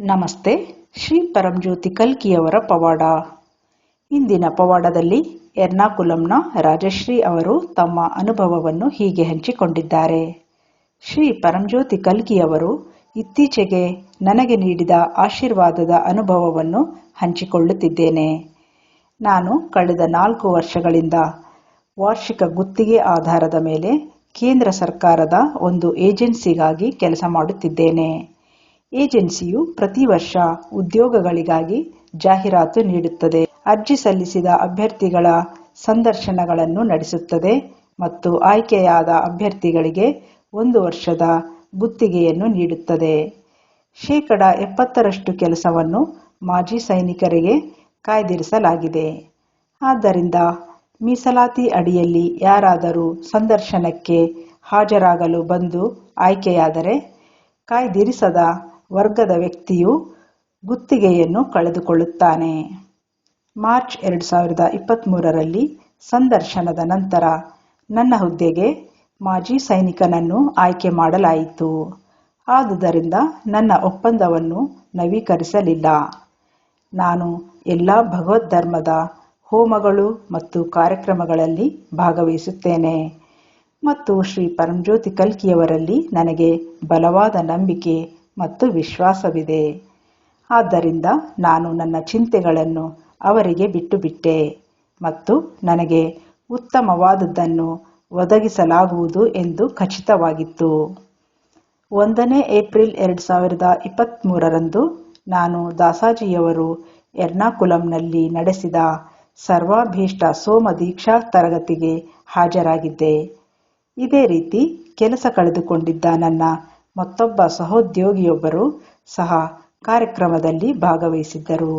ನಮಸ್ತೆ, ಶ್ರೀ ಪರಂಜ್ಯೋತಿ ಕಲ್ಕಿಯವರ ಪವಾಡ. ಇಂದಿನ ಪವಾಡದಲ್ಲಿ ಎರ್ನಾಕುಲಂನ ರಾಜಶ್ರೀ ಅವರು ತಮ್ಮ ಅನುಭವವನ್ನು ಹೀಗೆ ಹಂಚಿಕೊಂಡಿದ್ದಾರೆ. ಶ್ರೀ ಪರಂಜ್ಯೋತಿ ಕಲ್ಕಿಯವರು ಇತ್ತೀಚೆಗೆ ನನಗೆ ನೀಡಿದ ಆಶೀರ್ವಾದದ ಅನುಭವವನ್ನು ಹಂಚಿಕೊಳ್ಳುತ್ತಿದ್ದೇನೆ. ನಾನು ಕಳೆದ ನಾಲ್ಕು ವರ್ಷಗಳಿಂದ ವಾರ್ಷಿಕ ಗುತ್ತಿಗೆ ಆಧಾರದ ಮೇಲೆ ಕೇಂದ್ರ ಸರ್ಕಾರದ ಒಂದು ಏಜೆನ್ಸಿಗಾಗಿ ಕೆಲಸ ಮಾಡುತ್ತಿದ್ದೇನೆ. ಏಜೆನ್ಸಿಯು ಪ್ರತಿ ವರ್ಷ ಉದ್ಯೋಗಗಳಿಗಾಗಿ ಜಾಹೀರಾತು ನೀಡುತ್ತದೆ. ಅರ್ಜಿ ಸಲ್ಲಿಸಿದ ಅಭ್ಯರ್ಥಿಗಳ ಸಂದರ್ಶನಗಳನ್ನು ನಡೆಸುತ್ತದೆ ಮತ್ತು ಆಯ್ಕೆಯಾದ ಅಭ್ಯರ್ಥಿಗಳಿಗೆ ಒಂದು ವರ್ಷದ ಗುತ್ತಿಗೆಯನ್ನು ನೀಡುತ್ತದೆ. ಶೇಕಡ ಎಪ್ಪತ್ತರಷ್ಟು ಕೆಲಸವನ್ನು ಮಾಜಿ ಸೈನಿಕರಿಗೆ ಕಾಯ್ದಿರಿಸಲಾಗಿದೆ. ಆದ್ದರಿಂದ ಮೀಸಲಾತಿ ಅಡಿಯಲ್ಲಿ ಯಾರಾದರೂ ಸಂದರ್ಶನಕ್ಕೆ ಹಾಜರಾಗಲು ಬಂದು ಆಯ್ಕೆಯಾದರೆ ಕಾಯ್ದಿರಿಸದ ವರ್ಗದ ವ್ಯಕ್ತಿಯು ಗುತ್ತಿಗೆಯನ್ನು ಕಳೆದುಕೊಳ್ಳುತ್ತಾನೆ. ಮಾರ್ಚ್ ಎರಡು ಸಾವಿರದ ಇಪ್ಪತ್ತ್ಮೂರರಲ್ಲಿ ಸಂದರ್ಶನದ ನಂತರ ನನ್ನ ಹುದ್ದೆಗೆ ಮಾಜಿ ಸೈನಿಕನನ್ನು ಆಯ್ಕೆ ಮಾಡಲಾಯಿತು. ಆದುದರಿಂದ ನನ್ನ ಒಪ್ಪಂದವನ್ನು ನವೀಕರಿಸಲಿಲ್ಲ. ನಾನು ಎಲ್ಲ ಭಗವದ್ಧರ್ಮದ ಹೋಮಗಳು ಮತ್ತು ಕಾರ್ಯಕ್ರಮಗಳಲ್ಲಿ ಭಾಗವಹಿಸುತ್ತೇನೆ ಮತ್ತು ಶ್ರೀ ಪರಂಜ್ಯೋತಿ ಕಲ್ಕಿಯವರಲ್ಲಿ ನನಗೆ ಬಲವಾದ ನಂಬಿಕೆ ಮತ್ತು ವಿಶ್ವಾಸವಿದೆ. ಆದ್ದರಿಂದ ನಾನು ನನ್ನ ಚಿಂತೆಗಳನ್ನು ಅವರಿಗೆ ಬಿಟ್ಟುಬಿಟ್ಟೆ ಮತ್ತು ನನಗೆ ಉತ್ತಮವಾದದ್ದನ್ನು ಒದಗಿಸಲಾಗುವುದು ಎಂದು ಖಚಿತವಾಗಿತ್ತು. ಒಂದನೇ ಏಪ್ರಿಲ್ ಎರಡು ಸಾವಿರದ ಇಪ್ಪತ್ತ್ಮೂರರಂದು ನಾನು ದಾಸಾಜಿಯವರು ಎರ್ನಾಕುಲಂನಲ್ಲಿ ನಡೆಸಿದ ಸರ್ವಾಭೀಷ್ಟ ಸೋಮ ದೀಕ್ಷಾ ತರಗತಿಗೆ ಹಾಜರಾಗಿದ್ದೆ. ಇದೇ ರೀತಿ ಕೆಲಸ ಕಳೆದುಕೊಂಡಿದ್ದ ನನ್ನ ಮತ್ತೊಬ್ಬ ಸಹೋದ್ಯೋಗಿಯೊಬ್ಬರು ಸಹ ಕಾರ್ಯಕ್ರಮದಲ್ಲಿ ಭಾಗವಹಿಸಿದ್ದರು.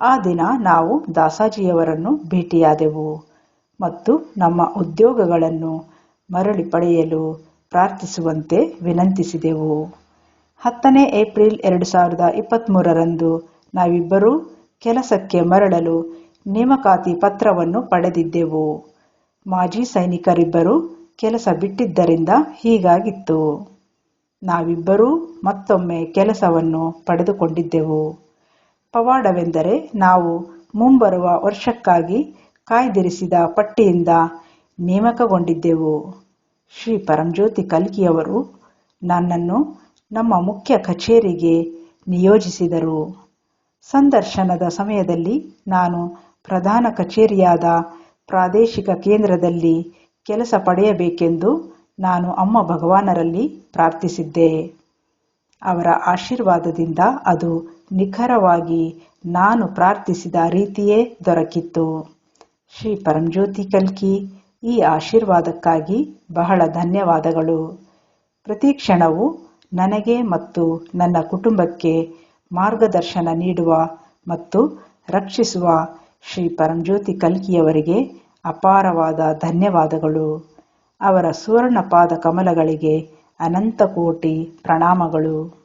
ಆ ದಿನ ನಾವು ದಾಸಾಜಿಯವರನ್ನು ಭೇಟಿಯಾದೆವು ಮತ್ತು ನಮ್ಮ ಉದ್ಯೋಗಗಳನ್ನು ಮರಳಿ ಪಡೆಯಲು ಪ್ರಾರ್ಥಿಸುವಂತೆ ವಿನಂತಿಸಿದೆವು. ಹತ್ತನೇ ಏಪ್ರಿಲ್ ಎರಡು ಸಾವಿರದ ಇಪ್ಪತ್ತ್ಮೂರರಂದು ನಾವಿಬ್ಬರೂ ಕೆಲಸಕ್ಕೆ ಮರಳಲು ನೇಮಕಾತಿ ಪತ್ರವನ್ನು ಪಡೆದಿದ್ದೆವು. ಮಾಜಿ ಸೈನಿಕರಿಬ್ಬರು ಕೆಲಸ ಬಿಟ್ಟಿದ್ದರಿಂದ ಹೀಗಾಗಿತ್ತು. ನಾವಿಬ್ಬರೂ ಮತ್ತೊಮ್ಮೆ ಕೆಲಸವನ್ನು ಪಡೆದುಕೊಂಡಿದ್ದೆವು. ಪವಾಡವೆಂದರೆ ನಾವು ಮುಂಬರುವ ವರ್ಷಕ್ಕಾಗಿ ಕಾಯ್ದಿರಿಸಿದ ಪಟ್ಟಿಯಿಂದ ನೇಮಕಗೊಂಡಿದ್ದೆವು. ಶ್ರೀ ಪರಂಜ್ಯೋತಿ ಕಲ್ಕಿಯವರು ನನ್ನನ್ನು ನಮ್ಮ ಮುಖ್ಯ ಕಚೇರಿಗೆ ನಿಯೋಜಿಸಿದರು. ಸಂದರ್ಶನದ ಸಮಯದಲ್ಲಿ ನಾನು ಪ್ರಧಾನ ಕಚೇರಿಯಾದ ಪ್ರಾದೇಶಿಕ ಕೇಂದ್ರದಲ್ಲಿ ಕೆಲಸ ಪಡೆಯಬೇಕೆಂದು ನಾನು ಅಮ್ಮ ಭಗವಾನರಲ್ಲಿ ಪ್ರಾರ್ಥಿಸಿದ್ದೆ. ಅವರ ಆಶೀರ್ವಾದದಿಂದ ಅದು ನಿಖರವಾಗಿ ನಾನು ಪ್ರಾರ್ಥಿಸಿದ ರೀತಿಯೇ ದೊರಕಿತ್ತು. ಶ್ರೀ ಪರಂಜ್ಯೋತಿ ಕಲ್ಕಿ ಈ ಆಶೀರ್ವಾದಕ್ಕಾಗಿ ಬಹಳ ಧನ್ಯವಾದಗಳು. ಪ್ರತಿ ಕ್ಷಣವು ನನಗೆ ಮತ್ತು ನನ್ನ ಕುಟುಂಬಕ್ಕೆ ಮಾರ್ಗದರ್ಶನ ನೀಡುವ ಮತ್ತು ರಕ್ಷಿಸುವ ಶ್ರೀ ಪರಂಜ್ಯೋತಿ ಕಲ್ಕಿಯವರಿಗೆ ಅಪಾರವಾದ ಧನ್ಯವಾದಗಳು. ಅವರ ಸುವರ್ಣ ಅನಂತ ಕೋಟಿ ಪ್ರಣಾಮಗಳು.